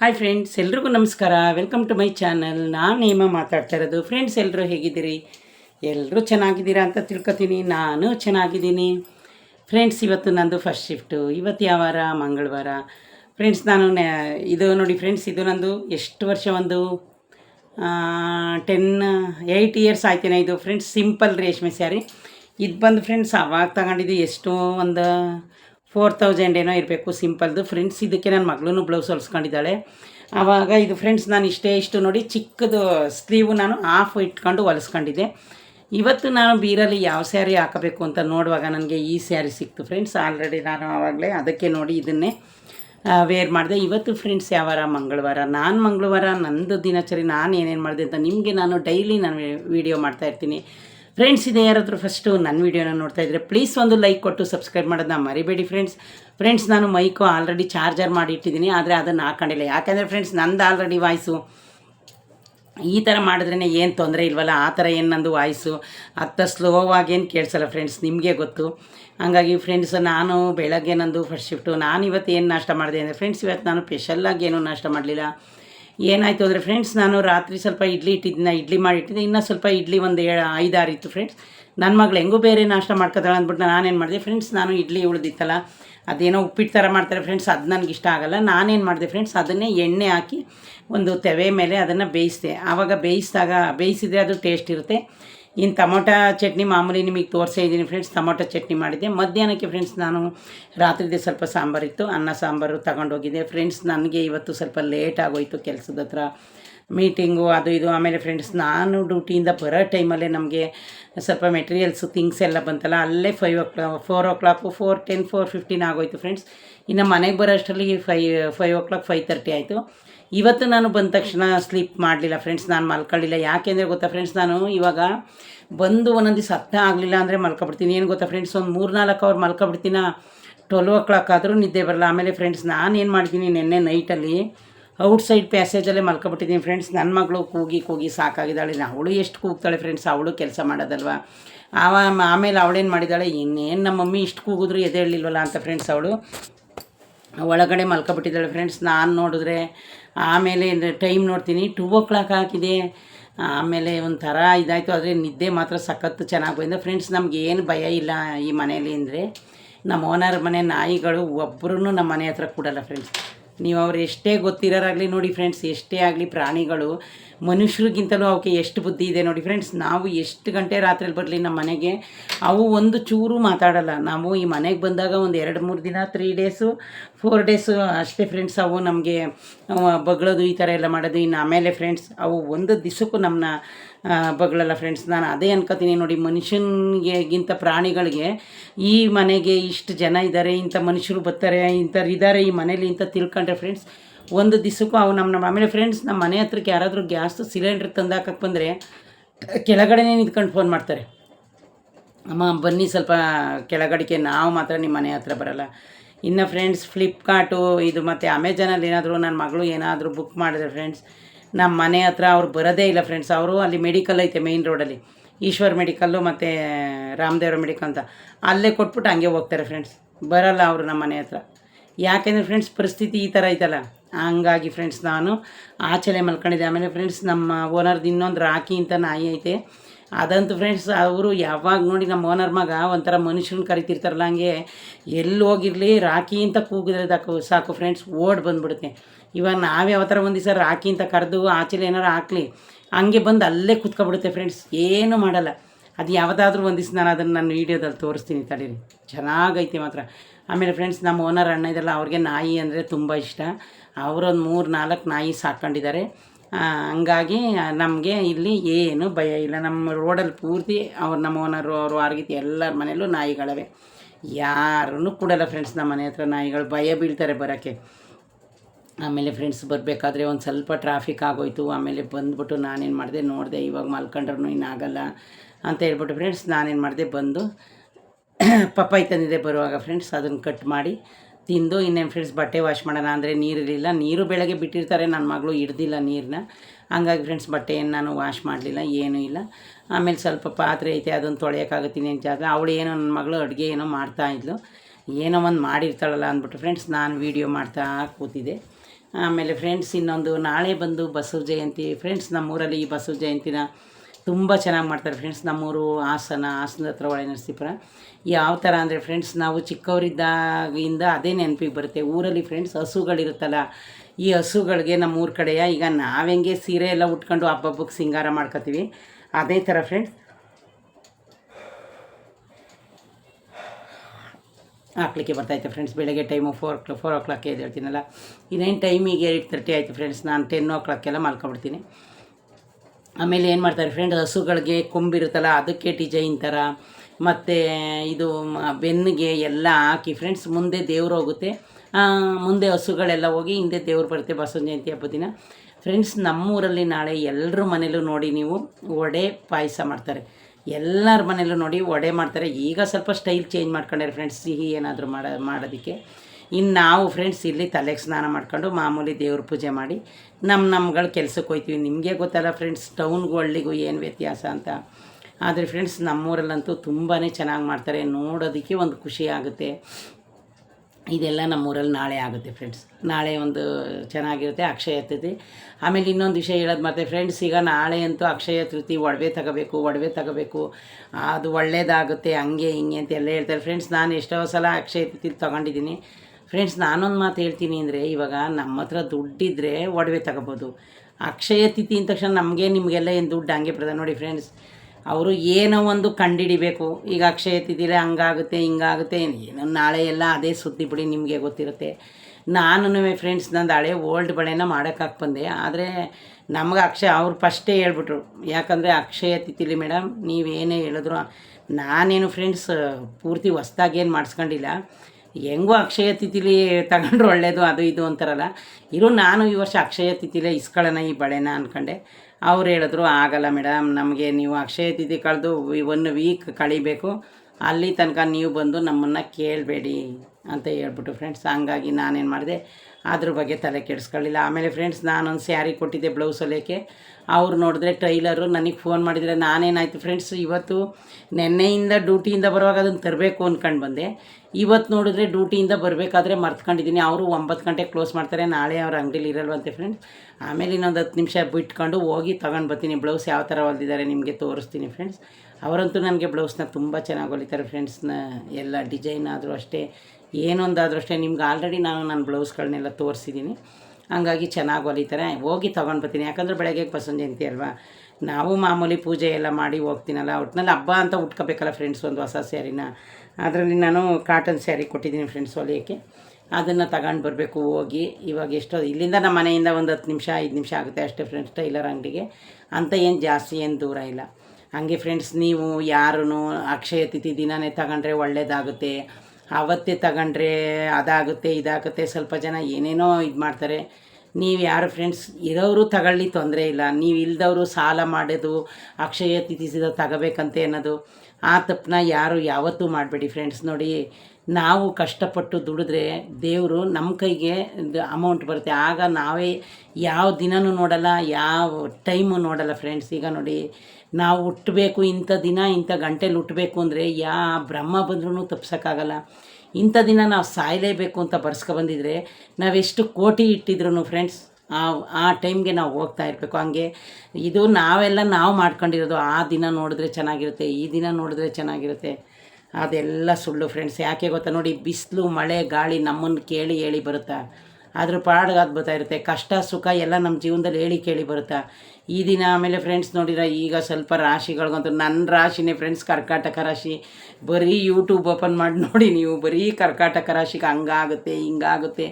Hi friends ಎಲ್ರಿಗೂ ನಮಸ್ಕಾರ. Welcome to my channel ನಾನು ಹೇಮ ಮಾತಾಡ್ತಾ ಇರೋದು. ಫ್ರೆಂಡ್ಸ್ ಎಲ್ಲರೂ ಹೇಗಿದ್ದೀರಿ? ಎಲ್ಲರೂ ಚೆನ್ನಾಗಿದ್ದೀರಾ ಅಂತ ತಿಳ್ಕೊತೀನಿ. ನಾನು ಚೆನ್ನಾಗಿದ್ದೀನಿ. ಫ್ರೆಂಡ್ಸ್ ಇವತ್ತು ನಂದು ಫಸ್ಟ್ ಶಿಫ್ಟು ಇವತ್ತು ಯಾವ ವಾರ? ಮಂಗಳವಾರ. ಫ್ರೆಂಡ್ಸ್ ನಾನು ಇದು ನೋಡಿ ಫ್ರೆಂಡ್ಸ್ ಇದು ನಂದು ಎಷ್ಟು ವರ್ಷ ಒಂದು ಟೆನ್ ಏಯ್ಟ್ ಇಯರ್ಸ್ ಆಯ್ತೇನೆ ಇದು. ಫ್ರೆಂಡ್ಸ್ ಸಿಂಪಲ್ ರೇಷ್ಮೆ ಸ್ಯಾರಿ ಇದು ಬಂದು ಫ್ರೆಂಡ್ಸ್ ಅವಾಗ ತಗೊಂಡಿದ್ದು ಎಷ್ಟು ಒಂದು ಫೋರ್ ತೌಸಂಡ್ ಏನೋ ಇರಬೇಕು, ಸಿಂಪಲ್ದು. ಫ್ರೆಂಡ್ಸ್ ಇದಕ್ಕೆ ನನ್ನ ಮಗಳೂ ಬ್ಲೌಸ್ ಹೊಲ್ಸ್ಕೊಂಡಿದ್ದಾಳೆ. ಆವಾಗ ಇದು ಫ್ರೆಂಡ್ಸ್ ನಾನು ಇಷ್ಟೇ ಇಷ್ಟು ನೋಡಿ ಚಿಕ್ಕದು ಸ್ಲೀವು ನಾನು ಆಫ್ ಇಟ್ಕೊಂಡು ಹೊಲಿಸ್ಕೊಂಡಿದ್ದೆ. ಇವತ್ತು ನಾನು ಬೀರಲ್ಲಿ ಯಾವ ಸ್ಯಾರಿ ಹಾಕಬೇಕು ಅಂತ ನೋಡುವಾಗ ನನಗೆ ಈ ಸ್ಯಾರಿ ಸಿಕ್ತು ಫ್ರೆಂಡ್ಸ್ ಆಲ್ರೆಡಿ ನಾನು ಆವಾಗಲೇ ಅದಕ್ಕೆ ನೋಡಿ ಇದನ್ನೇ ವೇರ್ ಮಾಡಿದೆ. ಇವತ್ತು ಫ್ರೆಂಡ್ಸ್ ಯಾವಾರ? ಮಂಗಳವಾರ. ನಾನು ಮಂಗಳವಾರ, ನಂದು ದಿನಚರಿ, ನಾನು ಏನೇನು ಮಾಡಿದೆ ಅಂತ ನಿಮಗೆ ನಾನು ಡೈಲಿ ನಾನು ವಿಡಿಯೋ ಮಾಡ್ತಾ ಇರ್ತೀನಿ. ಫ್ರೆಂಡ್ಸ್ ಇದೆ ಯಾರಾದರೂ ಫಸ್ಟು ನನ್ನ ವೀಡಿಯೋನ ನೋಡ್ತಾ ಇದ್ದರೆ ಪ್ಲೀಸ್ ಒಂದು ಲೈಕ್ ಕೊಟ್ಟು ಸಬ್ಸ್ಕ್ರೈಬ್ ಮಾಡೋದನ್ನ ಮರಿಬೇಡಿ ಫ್ರೆಂಡ್ಸ್ ಫ್ರೆಂಡ್ಸ್ ನಾನು ಮೈಕು ಆಲ್ರೆಡಿ ಚಾರ್ಜರ್ ಮಾಡಿ ಇಟ್ಟಿದ್ದೀನಿ ಆದರೆ ಅದನ್ನು ಹಾಕೊಂಡಿಲ್ಲ. ಯಾಕೆಂದರೆ ಫ್ರೆಂಡ್ಸ್ ನಂದು ಆಲ್ರೆಡಿ ವಾಯ್ಸು ಈ ಥರ ಮಾಡಿದ್ರೇ ಏನು ತೊಂದರೆ ಇಲ್ವಲ್ಲ? ಆ ಥರ ಏನು ನಂದು ವಾಯ್ಸು ಅತ್ತ ಸ್ಲೋವಾಗಿ ಏನು ಕೇಳಿಸಲ್ಲ ಫ್ರೆಂಡ್ಸ್ ನಿಮಗೆ ಗೊತ್ತು. ಹಾಗಾಗಿ ಫ್ರೆಂಡ್ಸ್ ನಾನು ಬೆಳಗ್ಗೆ ನಂದು ಫಸ್ಟ್ ಶಿಫ್ಟು ನಾನು ಇವತ್ತು ಏನು ನಾಷ್ಟ ಮಾಡಿದೆ ಅಂದರೆ ಫ್ರೆಂಡ್ಸ್ ಇವತ್ತು ನಾನು ಸ್ಪೆಷಲ್ಲಾಗಿ ಏನೂ ನಾಷ್ಟ ಮಾಡಲಿಲ್ಲ. ಏನಾಯಿತು ಅಂದರೆ ಫ್ರೆಂಡ್ಸ್ ನಾನು ರಾತ್ರಿ ಸ್ವಲ್ಪ ಇಡ್ಲಿ ಇಟ್ಟಿದ್ದೆ ಇಡ್ಲಿ ಮಾಡಿಟ್ಟಿದ್ದೆ ಇನ್ನೂ ಸ್ವಲ್ಪ ಇಡ್ಲಿ ಒಂದು ಐದಾರು ಇತ್ತು ಫ್ರೆಂಡ್ಸ್ ನನ್ನ ಮಗಳು ಹೆಂಗೂ ಬೇರೆ ನಾಷ್ಟ ಮಾಡ್ಕೋತಾಳೆ ಅಂದ್ಬಿಟ್ಟು ನಾನೇನು ಮಾಡಿದೆ ಫ್ರೆಂಡ್ಸ್ ನಾನು ಇಡ್ಲಿ ಉಳಿದಿತ್ತಲ್ಲ, ಅದೇನೋ ಉಪ್ಪಿಟ್ಟು ಥರ ಮಾಡ್ತಾರೆ ಫ್ರೆಂಡ್ಸ್ ಅದು ನನಗೆ ಇಷ್ಟ ಆಗಲ್ಲ. ನಾನೇನು ಮಾಡಿದೆ ಫ್ರೆಂಡ್ಸ್ ಅದನ್ನೇ ಎಣ್ಣೆ ಹಾಕಿ ಒಂದು ತೆವೆ ಮೇಲೆ ಅದನ್ನು ಬೇಯಿಸಿದೆ. ಆವಾಗ ಬೇಯಿಸಿದಾಗ, ಬೇಯಿಸಿದರೆ ಅದು ಟೇಸ್ಟ್ ಇರುತ್ತೆ. ಇನ್ನು ಟೊಮೊಟೊ ಚಟ್ನಿ ಮಾಮೂಲಿ ನಿಮಗೆ ತೋರಿಸೇ ಇದ್ದೀನಿ ಫ್ರೆಂಡ್ಸ್ ಟೊಮೊಟೊ ಚಟ್ನಿ ಮಾಡಿದ್ದೆ. ಮಧ್ಯಾಹ್ನಕ್ಕೆ ಫ್ರೆಂಡ್ಸ್ ನಾನು ರಾತ್ರಿದೇ ಸ್ವಲ್ಪ ಸಾಂಬಾರಿತ್ತು ಅನ್ನ ಸಾಂಬಾರು ತಗೊಂಡೋಗಿದ್ದೆ ಫ್ರೆಂಡ್ಸ್ ನನಗೆ ಇವತ್ತು ಸ್ವಲ್ಪ ಲೇಟ್ ಆಗೋಯಿತು ಕೆಲಸದ ಹತ್ರ. ಮೀಟಿಂಗು ಅದು ಇದು. ಆಮೇಲೆ ಫ್ರೆಂಡ್ಸ್ ನಾನು ಡ್ಯೂಟಿಯಿಂದ ಬರೋ ಟೈಮಲ್ಲೇ ನಮಗೆ ಸ್ವಲ್ಪ ಮೆಟೀರಿಯಲ್ಸು ಥಿಂಗ್ಸ್ ಎಲ್ಲ ಬಂತಲ್ಲ, ಅಲ್ಲೇ five o'clock four o'clock four ten four fifteen ಆಗೋಯ್ತು ಫ್ರೆಂಡ್ಸ್ ಇನ್ನು ಮನೆಗೆ ಬರೋ ಅಷ್ಟರಲ್ಲಿ five five o'clock five thirty ಆಯಿತು. ಇವತ್ತು ನಾನು ಬಂದ ತಕ್ಷಣ ಸ್ಲೀಪ್ ಮಾಡಲಿಲ್ಲ ಫ್ರೆಂಡ್ಸ್ ನಾನು ಮಲ್ಕೊಳ್ಳಿಲ್ಲ. ಯಾಕೆಂದರೆ ಗೊತ್ತಾ ಫ್ರೆಂಡ್ಸ್ ನಾನು ಇವಾಗ ಬಂದು ಒಂದೊಂದು ಅರ್ಥ ಆಗಲಿಲ್ಲ ಅಂದರೆ ಮಲ್ಕೊಬಿಡ್ತೀನಿ. ಏನು ಗೊತ್ತಾ ಫ್ರೆಂಡ್ಸ್ ಒಂದು ಮೂರು ನಾಲ್ಕು ಅವ್ರು ಮಲ್ಕೊಬಿಡ್ತೀನ? ಟ್ವೆಲ್ವ್ ಓ ಕ್ಲಾಕ್ ಆದರೂ ನಿದ್ದೆ ಬರಲ್ಲ. ಆಮೇಲೆ ಫ್ರೆಂಡ್ಸ್ ನಾನು ಏನು ಮಾಡಿದ್ದೀನಿ ನಿನ್ನೆ ನೈಟಲ್ಲಿ ಔಟ್ಸೈಡ್ ಪ್ಯಾಸೇಜಲ್ಲೇ ಮಲ್ಕೊಬಿಟ್ಟಿದ್ದೀನಿ ಫ್ರೆಂಡ್ಸ್ ನನ್ನ ಮಗಳು ಕೂಗಿ ಕೂಗಿ ಸಾಕಾಗಿದ್ದಾಳೆ. ಅವಳು ಎಷ್ಟು ಕೂಗ್ತಾಳೆ ಫ್ರೆಂಡ್ಸ್ ಅವಳು ಕೆಲಸ ಮಾಡೋದಲ್ವ? ಆವ ಆಮೇಲೆ ಅವಳೇನು ಮಾಡಿದ್ದಾಳೆ? ಇನ್ನೇನು ನಮ್ಮ ಮಮ್ಮಿ ಇಷ್ಟು ಕೂಗಿದ್ರು ಎದ್ದೇಳಲಿಲ್ವಲ್ಲ ಅಂತ ಫ್ರೆಂಡ್ಸ್ ಅವಳು ಒಳಗಡೆ ಮಲ್ಕೊಬಿಟ್ಟಿದ್ದಾಳೆ ಫ್ರೆಂಡ್ಸ್ ನಾನು ನೋಡಿದ್ರೆ ಆಮೇಲೆ ಟೈಮ್ ನೋಡ್ತೀನಿ ಟೂ ಓ ಕ್ಲಾಕ್ ಹಾಕಿದೆ ಆಮೇಲೆ ಒಂಥರ ಇದಾಯಿತು. ಆದರೆ ನಿದ್ದೆ ಮಾತ್ರ ಸಖತ್ತು ಚೆನ್ನಾಗಿ ಬಂದಿದೆ. ಫ್ರೆಂಡ್ಸ್ ನಮ್ಗೆ ಏನು ಭಯ ಇಲ್ಲ ಈ ಮನೆಯಲ್ಲಿ ಅಂದರೆ ನಮ್ಮ ಓನರ್ ಮನೆ ನಾಯಿಗಳು ಒಬ್ಬರೂ ನಮ್ಮ ಮನೆ ಹತ್ರ ಕೂಡಲ್ಲ ಫ್ರೆಂಡ್ಸ್ ನೀವು ಅವ್ರು ಎಷ್ಟೇ ಗೊತ್ತಿರೋರಾಗಲಿ ನೋಡಿ ಫ್ರೆಂಡ್ಸ್ ಎಷ್ಟೇ ಆಗಲಿ ಪ್ರಾಣಿಗಳು ಮನುಷ್ಯರಿಗಿಂತಲೂ ಅವಕ್ಕೆ ಎಷ್ಟು ಬುದ್ಧಿ ಇದೆ ನೋಡಿ ಫ್ರೆಂಡ್ಸ್ ನಾವು ಎಷ್ಟು ಗಂಟೆ ರಾತ್ರಿಯಲ್ಲಿ ಬರಲಿ ನಮ್ಮ ಮನೆಗೆ, ಅವು ಒಂದು ಚೂರು ಮಾತಾಡಲ್ಲ. ನಾವು ಈ ಮನೆಗೆ ಬಂದಾಗ ಒಂದು ಎರಡು ಮೂರು ದಿನ ತ್ರೀ ಡೇಸು ಫೋರ್ ಡೇಸು ಅಷ್ಟೇ ಫ್ರೆಂಡ್ಸ್ ಅವು ನಮಗೆ ಬಗಳೋದು ಈ ಥರ ಎಲ್ಲ ಮಾಡೋದು. ಇನ್ನು ಆಮೇಲೆ ಫ್ರೆಂಡ್ಸ್ ಅವು ಒಂದು ದಿವಸಕ್ಕೂ ನಮ್ಮನ್ನ ಬಗಳಲ್ಲ ಫ್ರೆಂಡ್ಸ್ ನಾನು ಅದೇ ಅನ್ಕೋತೀನಿ ನೋಡಿ ಮನುಷ್ಯನಿಗೆಗಿಂತ ಪ್ರಾಣಿಗಳಿಗೆ ಈ ಮನೆಗೆ ಇಷ್ಟು ಜನ ಇದ್ದಾರೆ ಇಂಥ ಮನುಷ್ಯರು ಬರ್ತಾರೆ ಇಂಥವ್ರು ಇದ್ದಾರೆ ಈ ಮನೇಲಿ ಇಂಥ ತಿಳ್ಕೊಂಡ್ರೆ ಫ್ರೆಂಡ್ಸ್ ಒಂದು ದಿವಸಕ್ಕೂ ಅವು ನಮ್ಮ ನಮ್ಮ ಆಮೇಲೆ ಫ್ರೆಂಡ್ಸ್ ನಮ್ಮ ಮನೆ ಹತ್ರಕ್ಕೆ ಯಾರಾದರೂ ಗ್ಯಾಸ್ ಸಿಲಿಂಡ್ರ್ ತಂದಾಕಕ್ಕೆ ಬಂದರೆ, ಕೆಳಗಡೆನೇ ನಿಂತ್ಕೊಂಡು ಫೋನ್ ಮಾಡ್ತಾರೆ. ಅಮ್ಮ, ಬನ್ನಿ ಸ್ವಲ್ಪ ಕೆಳಗಡೆಗೆ, ನಾವು ಮಾತ್ರ ನಿಮ್ಮ ಮನೆ ಹತ್ರ ಬರಲ್ಲ. ಇನ್ನು ಫ್ರೆಂಡ್ಸ್ ಫ್ಲಿಪ್ಕಾರ್ಟು ಇದು ಮತ್ತು ಅಮೆಜಾನಲ್ಲಿ ಏನಾದರೂ ನನ್ನ ಮಗಳು ಏನಾದರೂ ಬುಕ್ ಮಾಡಿದ್ರೆ ಫ್ರೆಂಡ್ಸ್ ನಮ್ಮ ಮನೆ ಹತ್ರ ಅವ್ರು ಬರೋದೇ ಇಲ್ಲ ಫ್ರೆಂಡ್ಸ್ ಅವರು ಅಲ್ಲಿ ಮೆಡಿಕಲ್ ಐತೆ ಮೇಯ್ನ್ ರೋಡಲ್ಲಿ ಈಶ್ವರ್ ಮೆಡಿಕಲ್ಲು ಮತ್ತು ರಾಮದೇವರ ಮೆಡಿಕಲ್ ಅಂತ. ಅಲ್ಲೇ ಕೊಟ್ಬಿಟ್ಟು ಹಂಗೆ ಹೋಗ್ತಾರೆ ಫ್ರೆಂಡ್ಸ್ ಬರಲ್ಲ ಅವರು ನಮ್ಮ ಮನೆ ಹತ್ರ. ಯಾಕೆಂದರೆ ಫ್ರೆಂಡ್ಸ್ ಪರಿಸ್ಥಿತಿ ಈ ಥರ ಐತಲ್ಲ. ಹಂಗಾಗಿ ಫ್ರೆಂಡ್ಸ್ ನಾನು ಆಚೆಲೆ ಮಲ್ಕೊಂಡಿದ್ದೆ. ಆಮೇಲೆ ಫ್ರೆಂಡ್ಸ್ ನಮ್ಮ ಓನರ್ದು ಇನ್ನೊಂದು ರಾಕಿ ಅಂತ ನಾಯಿ ಐತೆ. ಅದಂತೂ ಫ್ರೆಂಡ್ಸ್ ಅವರು ಯಾವಾಗ ನೋಡಿ ನಮ್ಮ ಓನರ್ ಮಗ ಒಂಥರ ಮನುಷ್ಯನ ಕರಿತಿರ್ತಾರಲ್ಲ ಹಂಗೆ, ಎಲ್ಲಿ ಹೋಗಿರಲಿ ರಾಕಿ ಅಂತ ಕೂಗಿದ್ರೆ ಸಾಕು ಸಾಕು ಫ್ರೆಂಡ್ಸ್ ಓಡ್ ಬಂದ್ಬಿಡುತ್ತೆ. ಇವಾಗ ನಾವು ಯಾವ ಥರ ಒಂದು ದಿವಸ ರಾಕಿ ಅಂತ ಕರೆದು ಆಚೆಲಿ ಏನಾರು ಹಾಕ್ಲಿ ಹಂಗೆ ಬಂದು ಅಲ್ಲೇ ಕೂತ್ಕೊಬಿಡುತ್ತೆ ಫ್ರೆಂಡ್ಸ್ ಏನೂ ಮಾಡಲ್ಲ. ಅದು ಯಾವುದಾದ್ರೂ ಒಂದು ದಿವಸ ನಾನು ಅದನ್ನು ನಾನು ವೀಡಿಯೋದಲ್ಲಿ ತೋರಿಸ್ತೀನಿ ತಡೀರಿ. ಚೆನ್ನಾಗೈತೆ ಮಾತ್ರ. ಆಮೇಲೆ ಫ್ರೆಂಡ್ಸ್ ನಮ್ಮ ಓನರ್ ಅಣ್ಣ ಇದೆಲ್ಲ ಅವ್ರಿಗೆ ನಾಯಿ ಅಂದರೆ ತುಂಬ ಇಷ್ಟ. ಅವರೊಂದು ಮೂರು ನಾಲ್ಕು ನಾಯಿ ಸಾಕೊಂಡಿದ್ದಾರೆ ಆ, ಹಂಗಾಗಿ ನಮಗೆ ಇಲ್ಲಿ ಏನು ಭಯ ಇಲ್ಲ. ನಮ್ಮ ರೋಡಲ್ಲಿ ಪೂರ್ತಿ ಅವ್ರು ನಮ್ಮ ಓನರು ಅವರು ಆರ್ಗಿತಿ ಎಲ್ಲರ ಮನೆಯಲ್ಲೂ ನಾಯಿಗಳವೆ. ಯಾರೂ ಕೂಡಲ್ಲ ಫ್ರೆಂಡ್ಸ್ ನಮ್ಮ ಮನೆ ಹತ್ರ ನಾಯಿಗಳು ಭಯ ಬೀಳ್ತಾರೆ ಬರೋಕ್ಕೆ. ಆಮೇಲೆ ಫ್ರೆಂಡ್ಸ್ ಬರಬೇಕಾದ್ರೆ ಒಂದು ಸ್ವಲ್ಪ ಟ್ರಾಫಿಕ್ ಆಗೋಯ್ತು. ಆಮೇಲೆ ಬಂದ್ಬಿಟ್ಟು ನಾನೇನು ಮಾಡಿದೆ? ನೋಡಿದೆ, ಇವಾಗ ಮಲ್ಕೊಂಡ್ರೂ ಇನ್ನಾಗಲ್ಲ ಅಂತ ಹೇಳ್ಬಿಟ್ಟು ಫ್ರೆಂಡ್ಸ್ ನಾನೇನು ಮಾಡಿದೆ? ಬಂದು ಪಪ್ಪಾಯಿ ತಂದಿದೆ ಬರುವಾಗ ಫ್ರೆಂಡ್ಸ್ ಅದನ್ನು ಕಟ್ ಮಾಡಿ ತಿಂದು, ಇನ್ನೇನು ಫ್ರೆಂಡ್ಸ್ ಬಟ್ಟೆ ವಾಶ್ ಮಾಡೋಣ ಅಂದರೆ ನೀರಿರಲಿಲ್ಲ ನೀರು ಬೆಳಗ್ಗೆ ಬಿಟ್ಟಿರ್ತಾರೆ ನನ್ನ ಮಗಳು ಹಿಡ್ದಿಲ್ಲ ನೀರನ್ನ ಹಂಗಾಗಿ ಫ್ರೆಂಡ್ಸ್ ಬಟ್ಟೆಯನ್ನು ನಾನು ವಾಶ್ ಮಾಡಲಿಲ್ಲ, ಏನೂ ಇಲ್ಲ. ಆಮೇಲೆ ಸ್ವಲ್ಪ ಪಾತ್ರೆ ಐತೆ ಅದನ್ನು ತೊಳೆಯೋಕ್ಕಾಗುತ್ತೀನಿ ಅಂತ ಜಾಗ ಅವಳು ಏನೋ ನನ್ನ ಮಗಳು ಅಡುಗೆ ಏನೋ ಮಾಡ್ತಾಯಿದ್ಲು ಏನೋ ಒಂದು ಮಾಡಿರ್ತಾಳಲ್ಲ ಅಂದ್ಬಿಟ್ಟು ಫ್ರೆಂಡ್ಸ್ ನಾನು ವೀಡಿಯೋ ಮಾಡ್ತಾ ಕೂತಿದ್ದೆ. ಆಮೇಲೆ ಫ್ರೆಂಡ್ಸ್ ಇನ್ನೊಂದು, ನಾಳೆ ಬಂದು ಬಸವ ಜಯಂತಿ. ಫ್ರೆಂಡ್ಸ್ ನಮ್ಮೂರಲ್ಲಿ ಈ ಬಸವ ಜಯಂತಿನ ತುಂಬ ಚೆನ್ನಾಗಿ ಮಾಡ್ತಾರೆ ಫ್ರೆಂಡ್ಸ್ ನಮ್ಮೂರು ಹಾಸನ, ಹಾಸನದ ಹತ್ರ ಒಳೆ ನರಸೀಪುರ. ಯಾವ ಥರ ಅಂದರೆ ಫ್ರೆಂಡ್ಸ್ ನಾವು ಚಿಕ್ಕವರಿದ್ದಾಗಿಂದ ಅದೇ ನೆನಪಿಗೆ ಬರುತ್ತೆ. ಊರಲ್ಲಿ ಫ್ರೆಂಡ್ಸ್ ಹಸುಗಳಿರುತ್ತಲ್ಲ, ಈ ಹಸುಗಳಿಗೆ ನಮ್ಮ ಊರ ಕಡೆಯ ಈಗ ನಾವೆಂಗೆ ಸೀರೆ ಎಲ್ಲ ಉಟ್ಕೊಂಡು ಹಬ್ಬಬ್ಬಕ್ಕೆ ಸಿಂಗಾರ ಮಾಡ್ಕೋತೀವಿ, ಅದೇ ಥರ ಫ್ರೆಂಡ್ಸ್ ಹಾಕ್ಲಿಕ್ಕೆ ಬರ್ತಾಯಿತ್ತು ಫ್ರೆಂಡ್ಸ್ ಬೆಳಗ್ಗೆ ಟೈಮು ಫೋರ್ ಫೋರ್ ಓ ಕ್ಲಾಕ್ಗೆ ಎದ್ದೇಳ್ತೀನಲ್ಲ. ಇನ್ನೇನು ಟೈಮಿಗೆ ಏಟ್ ತರ್ಟಿ ಆಯಿತು ಫ್ರೆಂಡ್ಸ್ ನಾನು ಟೆನ್ ಓ ಕ್ಲಾಕ್ಗೆಲ್ಲ ಮಲ್ಕೊಬಿಡ್ತೀನಿ ಆಮೇಲೆ ಏನು ಮಾಡ್ತಾರೆ ಫ್ರೆಂಡ್ ಹಸುಗಳಿಗೆ ಕೊಂಬಿರುತ್ತಲ್ಲ ಅದಕ್ಕೆ ಡಿಜೈನ್ ಥರ ಮತ್ತು ಇದು ಬೆನ್ನಿಗೆ ಎಲ್ಲ ಹಾಕಿ ಫ್ರೆಂಡ್ಸ್ ಮುಂದೆ ದೇವ್ರು ಹೋಗುತ್ತೆ. ಮುಂದೆ ಹಸುಗಳೆಲ್ಲ ಹೋಗಿ ಹಿಂದೆ ದೇವ್ರು ಬರುತ್ತೆ ಬಸವ ಜಯಂತಿ ಹಬ್ಬದ ದಿನ. ಫ್ರೆಂಡ್ಸ್ ನಮ್ಮೂರಲ್ಲಿ ನಾಳೆ ಎಲ್ಲರ ಮನೇಲೂ ನೋಡಿ ನೀವು ವಡೆ ಪಾಯಸ ಮಾಡ್ತಾರೆ. ಎಲ್ಲರ ಮನೇಲೂ ನೋಡಿ ವಡೆ ಮಾಡ್ತಾರೆ. ಈಗ ಸ್ವಲ್ಪ ಸ್ಟೈಲ್ ಚೇಂಜ್ ಮಾಡ್ಕೊಂಡ್ರೆ ಫ್ರೆಂಡ್ಸ್ ಸಿಹಿ ಏನಾದರೂ ಮಾಡ, ಮಾಡೋದಕ್ಕೆ. ಇನ್ನು ನಾವು ಫ್ರೆಂಡ್ಸ್ ಇಲ್ಲಿ ತಲೆಗೆ ಸ್ನಾನ ಮಾಡ್ಕೊಂಡು ಮಾಮೂಲಿ ದೇವ್ರ ಪೂಜೆ ಮಾಡಿ ನಮ್ಮ ನಮ್ಗಳು ಕೆಲಸಕ್ಕೆ ಹೋಗ್ತೀವಿ ನಿಮಗೆ ಗೊತ್ತಲ್ಲ ಫ್ರೆಂಡ್ಸ್ ಟೌನ್ಗೂ ಹಳ್ಳಿಗೂ ಏನು ವ್ಯತ್ಯಾಸ ಅಂತ. ಆದರೆ ಫ್ರೆಂಡ್ಸ್ ನಮ್ಮೂರಲ್ಲಂತೂ ತುಂಬಾ ಚೆನ್ನಾಗಿ ಮಾಡ್ತಾರೆ. ನೋಡೋದಕ್ಕೆ ಒಂದು ಖುಷಿ ಆಗುತ್ತೆ. ಇದೆಲ್ಲ ನಮ್ಮೂರಲ್ಲಿ ನಾಳೆ ಆಗುತ್ತೆ ಫ್ರೆಂಡ್ಸ್ ನಾಳೆ ಒಂದು ಚೆನ್ನಾಗಿರುತ್ತೆ, ಅಕ್ಷಯ ತೃತಿ ಆಮೇಲೆ ಇನ್ನೊಂದು ವಿಷಯ ಹೇಳೋದು ಮತ್ತೆ ಫ್ರೆಂಡ್ಸ್ ಈಗ ನಾಳೆ ಅಂತೂ ಅಕ್ಷಯ ತೃತಿ ಒಡವೆ ತಗೋಬೇಕು ಒಡವೆ ತಗೋಬೇಕು. ಅದು ಒಳ್ಳೇದಾಗುತ್ತೆ, ಹಂಗೆ ಹಿಂಗೆ ಅಂತ ಎಲ್ಲ ಹೇಳ್ತಾರೆ. ಫ್ರೆಂಡ್ಸ್ ನಾನು ಎಷ್ಟೋ ಸಲ ಅಕ್ಷಯ ತೃತಿ ತೊಗೊಂಡಿದ್ದೀನಿ. ಫ್ರೆಂಡ್ಸ್ ನಾನೊಂದು ಮಾತು ಹೇಳ್ತೀನಿ ಅಂದರೆ ಇವಾಗ ನಮ್ಮ ಹತ್ರ ದುಡ್ಡಿದ್ದರೆ ಒಡವೆ ತಗೋಬೋದು. ಅಕ್ಷಯ ತಿಥಿ ತಕ್ಷಣ ನಮಗೆ ನಿಮಗೆಲ್ಲ ಏನು ದುಡ್ಡು ಹಂಗೆ ಬರ್ತದೆ. ನೋಡಿ ಫ್ರೆಂಡ್ಸ್ ಅವರು ಏನೋ ಒಂದು ಕಂಡಿಡಿಬೇಕು. ಈಗ ಅಕ್ಷಯ ತಿಥಿಲೆ ಹಂಗಾಗುತ್ತೆ, ಹಿಂಗಾಗುತ್ತೆ, ಏನು ನಾಳೆ ಎಲ್ಲ ಅದೇ ಸುದ್ದಿ ಬಿಡಿ, ನಿಮಗೆ ಗೊತ್ತಿರುತ್ತೆ. ನಾನು ಫ್ರೆಂಡ್ಸ್ ನಂದು ಹಳೆ ಓಲ್ಡ್ ಬಳೆನ ಮಾಡೋಕ್ಕಾಗಿ ಬಂದೆ. ಆದರೆ ನಮ್ಗೆ ಅಕ್ಷಯ, ಅವ್ರು ಫಸ್ಟೇ ಹೇಳ್ಬಿಟ್ರು. ಯಾಕಂದರೆ ಅಕ್ಷಯ ತಿಥಿಲಿ ಮೇಡಮ್ ನೀವೇನೇ ಹೇಳಿದ್ರು, ನಾನೇನು ಫ್ರೆಂಡ್ಸ್ ಪೂರ್ತಿ ಹೊಸ್ದಾಗಿ ಏನು ಮಾಡಿಸ್ಕೊಂಡಿಲ್ಲ. ಹೆಂಗೂ ಅಕ್ಷಯ ತಿಥಿಲಿ ತಗೊಂಡ್ರೆ ಒಳ್ಳೇದು, ಅದು ಇದು ಅಂತಾರಲ್ಲ. ಇರೋ, ನಾನು ಈ ವರ್ಷ ಅಕ್ಷಯ ತಿಥಿಲೇ ಇಸ್ಕೊಳ್ಳೋಣ ಈ ಬಳೆನ ಅಂದ್ಕೊಂಡೆ ಅವ್ರು ಹೇಳಿದ್ರು, ಆಗಲ್ಲ ಮೇಡಮ್, ನಮಗೆ ನೀವು ಅಕ್ಷಯ ತಿಥಿ ಕಳೆದು ಒನ್ ವೀಕ್ ಕಳಿಬೇಕು. ಅಲ್ಲಿ ತನಕ ನೀವು ಬಂದು ನಮ್ಮನ್ನು ಕೇಳಬೇಡಿ. ಅಂತ ಹೇಳ್ಬಿಟ್ಟು ಫ್ರೆಂಡ್ಸ್ ಹಂಗಾಗಿ ನಾನೇನು ಮಾಡಿದೆ, ಅದ್ರ ಬಗ್ಗೆ ತಲೆ ಕೆಡಿಸ್ಕೊಳ್ಳಿಲ್ಲ. ಆಮೇಲೆ ಫ್ರೆಂಡ್ಸ್ ನಾನೊಂದು ಸ್ಯಾರಿ ಕೊಟ್ಟಿದ್ದೆ ಬ್ಲೌಸ್ ಹೊಲಿಯೋಕ್ಕೆ ಅವ್ರು ನೋಡಿದ್ರೆ ಟೈಲರು ನನಗೆ ಫೋನ್ ಮಾಡಿದರೆ ನಾನೇನಾಯಿತು ಫ್ರೆಂಡ್ಸ್ ಇವತ್ತು ನೆನ್ನೆಯಿಂದ ಡ್ಯೂಟಿಯಿಂದ ಬರುವಾಗ ಅದನ್ನು ತರಬೇಕು ಅಂದ್ಕೊಂಡು ಬಂದೆ. ಇವತ್ತು ನೋಡಿದ್ರೆ ಡ್ಯೂಟಿಯಿಂದ ಬರಬೇಕಾದ್ರೆ ಮರ್ತ್ಕೊಂಡಿದ್ದೀನಿ. ಅವರು ಒಂಬತ್ತು ಗಂಟೆಗೆ ಕ್ಲೋಸ್ ಮಾಡ್ತಾರೆ. ನಾಳೆ ಅವ್ರ ಅಂಗಡಿಲಿ ಇರಲ್ವಂತೆ ಫ್ರೆಂಡ್ಸ್ ಆಮೇಲೆ ಇನ್ನೊಂದು ಹತ್ತು ನಿಮಿಷ ಬಿಟ್ಕೊಂಡು ಹೋಗಿ ತಗೊಂಡು ಬರ್ತೀನಿ. ಬ್ಲೌಸ್ ಯಾವ ಥರ ಹೊಲ್ದಿದ್ದಾರೆ ನಿಮಗೆ ತೋರಿಸ್ತೀನಿ ಫ್ರೆಂಡ್ಸ್ ಅವರಂತೂ ನನಗೆ ಬ್ಲೌಸ್ನ ತುಂಬ ಚೆನ್ನಾಗಿ ಹೊಲಿತಾರೆ ಫ್ರೆಂಡ್ಸ್ನ ಎಲ್ಲ ಡಿಸೈನ್ ಆದರೂ ಅಷ್ಟೇ, ಏನೊಂದಾದರೂ ಅಷ್ಟೇ, ನಿಮ್ಗೆ ಆಲ್ರೆಡಿ ನಾನು ನನ್ನ ಬ್ಲೌಸ್ಗಳನ್ನೆಲ್ಲ ತೋರಿಸಿದ್ದೀನಿ ಹಂಗಾಗಿ ಚೆನ್ನಾಗಿ ಹೊಲಿತಾರೆ. ಹೋಗಿ ತೊಗೊಂಡು ಬರ್ತೀನಿ. ಯಾಕಂದರೆ ಬೆಳಗ್ಗೆ ಬಸವನ ಜಯಂತಿ ಅಲ್ವಾ? ನಾವು ಮಾಮೂಲಿ ಪೂಜೆ ಎಲ್ಲ ಮಾಡಿ ಹೋಗ್ತೀನಲ್ಲ ಒಟ್ಟಿನಲ್ಲಿ ಹಬ್ಬ ಅಂತ ಉಟ್ಕೋಬೇಕಲ್ಲ ಫ್ರೆಂಡ್ಸ್ ಒಂದು ಹೊಸ ಸ್ಯಾರಿನ. ಅದರಲ್ಲಿ ನಾನು ಕಾಟನ್ ಸ್ಯಾರಿ ಕೊಟ್ಟಿದ್ದೀನಿ ಫ್ರೆಂಡ್ಸ್ ಹೊಲಿಯೋಕ್ಕೆ. ಅದನ್ನು ತಗೊಂಡು ಬರಬೇಕು ಹೋಗಿ. ಇವಾಗ ಎಷ್ಟೋ, ಇಲ್ಲಿಂದ ನಮ್ಮ ಮನೆಯಿಂದ ಒಂದು ಹತ್ತು ನಿಮಿಷ, ಐದು ನಿಮಿಷ ಆಗುತ್ತೆ ಅಷ್ಟೇ ಫ್ರೆಂಡ್ಸ್ ಟೈಲರ್ ಅಂಗಡಿಗೆ. ಅಂತ ಏನು ಜಾಸ್ತಿ ಏನು ದೂರ ಇಲ್ಲ. ಹಾಗೆ ಫ್ರೆಂಡ್ಸ್ ನೀವು ಯಾರೂ ಅಕ್ಷಯ ತಿಥಿ ದಿನನೇ ತಗೊಂಡ್ರೆ ಒಳ್ಳೇದಾಗುತ್ತೆ. ಅವತ್ತೇ ತಗೊಂಡ್ರೆ ಅದಾಗುತ್ತೆ, ಇದಾಗುತ್ತೆ. ಸ್ವಲ್ಪ ಜನ ಏನೇನೋ ಇದು ಮಾಡ್ತಾರೆ. ನೀವು ಯಾರು ಫ್ರೆಂಡ್ಸ್ ಇರೋರು ತಗೊಳ್ಳಿ ತೊಂದರೆ ಇಲ್ಲ. ನೀವು ಇಲ್ದವರು ಸಾಲ ಮಾಡೋದು, ಅಕ್ಷಯ ತಿಥಿಸಿದ ತಗೋಬೇಕಂತೆ ಅನ್ನೋದು. ಆ ತಪ್ಪನ್ನ ಯಾರು ಯಾವತ್ತೂ ಮಾಡಬೇಡಿ ಫ್ರೆಂಡ್ಸ್ ನೋಡಿ, ನಾವು ಕಷ್ಟಪಟ್ಟು ದುಡಿದ್ರೆ ದೇವರು ನಮ್ಮ ಕೈಗೆ ಅಮೌಂಟ್ ಬರುತ್ತೆ. ಆಗ ನಾವೇ ಯಾವ ದಿನನೂ ನೋಡಲ್ಲ, ಯಾವ ಟೈಮು ನೋಡಲ್ಲ ಫ್ರೆಂಡ್ಸ್ ಈಗ ನೋಡಿ ನಾವು ಹುಟ್ಟಬೇಕು, ಇಂಥ ದಿನ, ಇಂಥ ಗಂಟೆಲಿ ಹುಟ್ಟಬೇಕು ಅಂದರೆ ಯಾ ಬ್ರಹ್ಮ ಬಂದ್ರೂ ತಪ್ಸೋಕ್ಕಾಗಲ್ಲ. ಇಂಥ ದಿನ ನಾವು ಸಾಯಲೇಬೇಕು ಅಂತ ಬರ್ಸ್ಕೊಬಂದಿದ್ರೆ ನಾವೆಷ್ಟು ಕೋಟಿ ಇಟ್ಟಿದ್ರು ಫ್ರೆಂಡ್ಸ್ ಆ ಆ ಟೈಮ್ಗೆ ನಾವು ಹೋಗ್ತಾ ಇರಬೇಕು. ಹಂಗೆ ಇದು ನಾವೆಲ್ಲ ನಾವು ಮಾಡ್ಕೊಂಡಿರೋದು ಆ ದಿನ ನೋಡಿದ್ರೆ ಚೆನ್ನಾಗಿರುತ್ತೆ, ಈ ದಿನ ನೋಡಿದ್ರೆ ಚೆನ್ನಾಗಿರುತ್ತೆ. ಅದೆಲ್ಲ ಸುಳ್ಳು ಫ್ರೆಂಡ್ಸ್ ಯಾಕೆ ಗೊತ್ತಾ? ನೋಡಿ, ಬಿಸಿಲು, ಮಳೆ, ಗಾಳಿ ನಮ್ಮನ್ನು ಕೇಳಿ ಹೇಳಿ ಬರುತ್ತಾ? ಅದ್ರ ಪಾಡ್ಗಾದ್ ಬರ್ತಾ ಇರುತ್ತೆ. ಕಷ್ಟ, ಸುಖ ಎಲ್ಲ ನಮ್ಮ ಜೀವನದಲ್ಲಿ ಹೇಳಿ ಕೇಳಿ ಬರುತ್ತಾ? ಈ ದಿನ ಆಮೇಲೆ ಫ್ರೆಂಡ್ಸ್ ನೋಡಿರ, ಈಗ ಸ್ವಲ್ಪ ರಾಶಿಗಳಿಗಂತೂ ನನ್ನ ರಾಶಿನೇ ಫ್ರೆಂಡ್ಸ್ ಕರ್ಕಾಟಕ ರಾಶಿ. ಬರೀ ಯೂಟ್ಯೂಬ್ ಓಪನ್ ಮಾಡಿ ನೋಡಿ ನೀವು, ಬರೀ ಕರ್ಕಾಟಕ ರಾಶಿಗೆ ಹಂಗಾಗುತ್ತೆ, ಹಿಂಗಾಗುತ್ತೆ.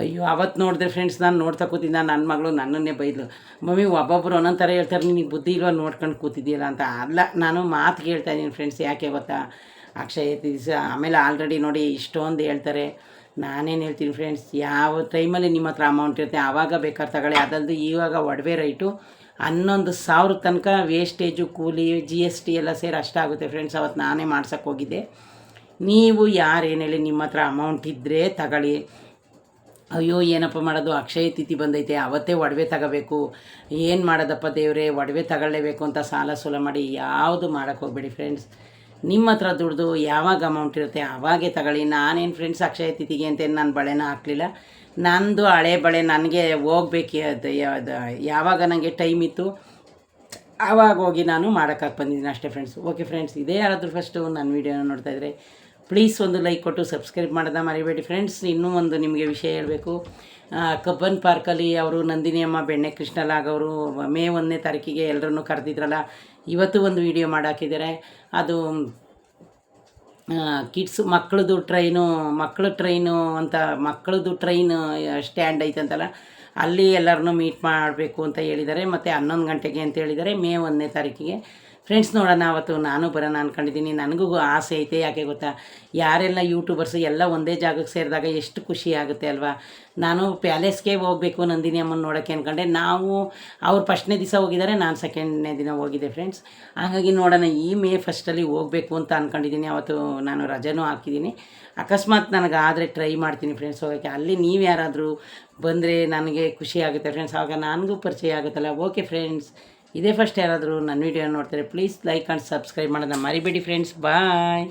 ಅಯ್ಯೋ ಅವತ್ತು ನೋಡಿದ್ರೆ ಫ್ರೆಂಡ್ಸ್ ನಾನು ನೋಡ್ತಾ ಕೂತಿದ್ದ ನನ್ನ ಮಗಳು ನನ್ನನ್ನೇ ಬೈದ್ಲು. ಮಮ್ಮಿ ಒಬ್ಬೊಬ್ಬರು ಒಂದೊಂದು ಥರ ಹೇಳ್ತಾರೆ, ನಿನಗೆ ಬುದ್ಧಿ ಇಲ್ವ ನೋಡ್ಕೊಂಡು ಕೂತಿದ್ದೀಯಲ್ಲ ಅಂತ. ಅಲ್ಲ, ನಾನು ಮಾತು ಕೇಳ್ತಾ ಇದ್ದೀನಿ ಫ್ರೆಂಡ್ಸ್ ಯಾಕೆ ಗೊತ್ತಾ? ಅಕ್ಷಯ ದಿವಸ ಆಮೇಲೆ ಆಲ್ರೆಡಿ ನೋಡಿ ಇಷ್ಟೊಂದು ಹೇಳ್ತಾರೆ. ನಾನೇನು ಹೇಳ್ತೀನಿ ಫ್ರೆಂಡ್ಸ್ ಯಾವ ಟೈಮಲ್ಲಿ ನಿಮ್ಮ ಹತ್ರ ಅಮೌಂಟ್ ಇರುತ್ತೆ ಆವಾಗ ಬೇಕಾದ್ರೆ ತಗೊಳ್ಳಿ. ಅದಲ್ಲದೆ ಇವಾಗ ಒಡವೆ ರೈಟು ಹನ್ನೊಂದು ಸಾವಿರ ತನಕ ವೇಸ್ಟೇಜು ಕೂಲಿ ಜಿ ಎಸ್ ಟಿ ಎಲ್ಲ ಸೇರಿ ಅಷ್ಟಾಗುತ್ತೆ ಫ್ರೆಂಡ್ಸ್ ಅವತ್ತು ನಾನೇ ಮಾಡ್ಸೋಕ್ಕೆ ಹೋಗಿದ್ದೆ. ನೀವು ಯಾರೇನು ಹೇಳಿ ನಿಮ್ಮ ಹತ್ರ ಅಮೌಂಟ್ ಇದ್ದರೆ ತಗೊಳ್ಳಿ. ಅಯ್ಯೋ, ಏನಪ್ಪ ಮಾಡೋದು? ಅಕ್ಷಯ ತಿಥಿ ಬಂದೈತೆ. ಅವತ್ತೇ ಒಡವೆ ತಗೋಬೇಕು. ಏನು ಮಾಡೋದಪ್ಪ ದೇವರೇ? ಒಡವೆ ತಗೊಳ್ಳೇಬೇಕು ಅಂತ ಸಾಲ ಸೂಲ ಮಾಡಿ ಯಾವುದು ಮಾಡೋಕ್ಕೆ ಹೋಗ್ಬೇಡಿ ಫ್ರೆಂಡ್ಸ್ ನಿಮ್ಮ ಹತ್ರ ದುಡ್ದು ಯಾವಾಗ ಅಮೌಂಟ್ ಇರುತ್ತೆ ಅವಾಗೇ ತಗೊಳ್ಳಿ. ನಾನೇನು ಫ್ರೆಂಡ್ಸ್ ಅಕ್ಷಯ ತಿಥಿಗೆ ಅಂತ ನಾನು ಬಳೆನ ಹಾಕಲಿಲ್ಲ. ನಂದು ಹಳೆ ಬಳೆ ನನಗೆ ಹೋಗ್ಬೇಕು ಅದು ಯಾವಾಗ ನನಗೆ ಟೈಮ್ ಇತ್ತು ಆವಾಗ ಹೋಗಿ ನಾನು ಮಾಡೋಕ್ಕಾಗಿ ಬಂದಿದ್ದೀನಿ ಅಷ್ಟೇ ಫ್ರೆಂಡ್ಸ್ ಓಕೆ ಫ್ರೆಂಡ್ಸ್ ಇದೇ ಯಾರಾದರೂ ಫಸ್ಟು ನನ್ನ ವೀಡಿಯೋನ ನೋಡ್ತಾ ಇದ್ದರೆ ಪ್ಲೀಸ್ ಒಂದು ಲೈಕ್ ಕೊಟ್ಟು ಸಬ್ಸ್ಕ್ರೈಬ್ ಮಾಡೋದ ಮರಿಬೇಡಿ ಫ್ರೆಂಡ್ಸ್ ಇನ್ನೂ ಒಂದು ನಿಮಗೆ ವಿಷಯ ಹೇಳಬೇಕು. ಕಬ್ಬನ್ ಪಾರ್ಕಲ್ಲಿ ಅವರು ನಂದಿನಿ ಅಮ್ಮ, ಬೆಣ್ಣೆ ಕೃಷ್ಣಲಾಗ್ ಅವರು, ಮೇ ಒಂದನೇ ತಾರೀಕಿಗೆ ಎಲ್ಲರನ್ನೂ ಕರೆದಿದ್ರಲ್ಲ, ಇವತ್ತು ಒಂದು ವಿಡಿಯೋ ಮಾಡಾಕಿದ್ದಾರೆ. ಅದು ಕಿಡ್ಸ್ ಮಕ್ಕಳದು ಟ್ರೈನು ಮಕ್ಕಳ ಟ್ರೈನು ಅಂತ ಮಕ್ಕಳದು ಟ್ರೈನ್ ಸ್ಟ್ಯಾಂಡ್ ಐತಂತಲ್ಲ, ಅಲ್ಲಿ ಎಲ್ಲರನ್ನೂ ಮೀಟ್ ಮಾಡಬೇಕು ಅಂತ ಹೇಳಿದ್ದಾರೆ. ಮತ್ತು ಹನ್ನೊಂದು ಗಂಟೆಗೆ ಅಂತ ಹೇಳಿದ್ದಾರೆ, ಮೇ ಒಂದನೇ ತಾರೀಕಿಗೆ. ಫ್ರೆಂಡ್ಸ್ ನೋಡೋಣ ಅವತ್ತು, ನಾನು ಬರೋಣ ಅಂದ್ಕೊಂಡಿದ್ದೀನಿ ನನಗೂ ಆಸೆ ಐತೆ, ಯಾಕೆ ಗೊತ್ತಾ? ಯಾರೆಲ್ಲ ಯೂಟ್ಯೂಬರ್ಸ್ ಎಲ್ಲ ಒಂದೇ ಜಾಗಕ್ಕೆ ಸೇರಿದಾಗ ಎಷ್ಟು ಖುಷಿ ಆಗುತ್ತೆ ಅಲ್ವಾ? ನಾನು ಪ್ಯಾಲೇಸ್ಗೆ ಹೋಗಬೇಕು ನಂದಿನಿ ಅಮ್ಮನ ನೋಡೋಕ್ಕೆ ಅಂದ್ಕೊಂಡೆ ನಾವು, ಅವ್ರು ಫಸ್ಟ್ನೇ ದಿವಸ ಹೋಗಿದ್ದಾರೆ, ನಾನು ಸೆಕೆಂಡ್ನೇ ದಿನ ಹೋಗಿದ್ದೆ ಫ್ರೆಂಡ್ಸ್ ಹಾಗಾಗಿ ನೋಡೋಣ, ಈ ಮೇ ಫಸ್ಟಲ್ಲಿ ಹೋಗಬೇಕು ಅಂತ ಅಂದ್ಕೊಂಡಿದ್ದೀನಿ ಅವತ್ತು ನಾನು ರಜೆನೂ ಹಾಕಿದ್ದೀನಿ. ಅಕಸ್ಮಾತ್ ನನಗೆ ಆದರೆ ಟ್ರೈ ಮಾಡ್ತೀನಿ ಫ್ರೆಂಡ್ಸ್ ಹೋಗೋಕ್ಕೆ. ಅಲ್ಲಿ ನೀವು ಯಾರಾದರೂ ಬಂದರೆ ನನಗೆ ಖುಷಿ ಆಗುತ್ತೆ ಫ್ರೆಂಡ್ಸ್ ಆವಾಗ ನನಗೂ ಪರಿಚಯ ಆಗುತ್ತಲ್ಲ. ಓಕೆ ಫ್ರೆಂಡ್ಸ್ ಇದೇ ಫಸ್ಟ್ ಯಾರಾದರೂ ನನ್ನ ವೀಡಿಯೋ ನೋಡ್ತಾರೆ ಪ್ಲೀಸ್ ಲೈಕ್ ಆ್ಯಂಡ್ ಸಬ್ಸ್ಕ್ರೈಬ್ ಮಾಡೋದನ್ನ ಮರಿಬೇಡಿ ಫ್ರೆಂಡ್ಸ್ ಬಾಯ್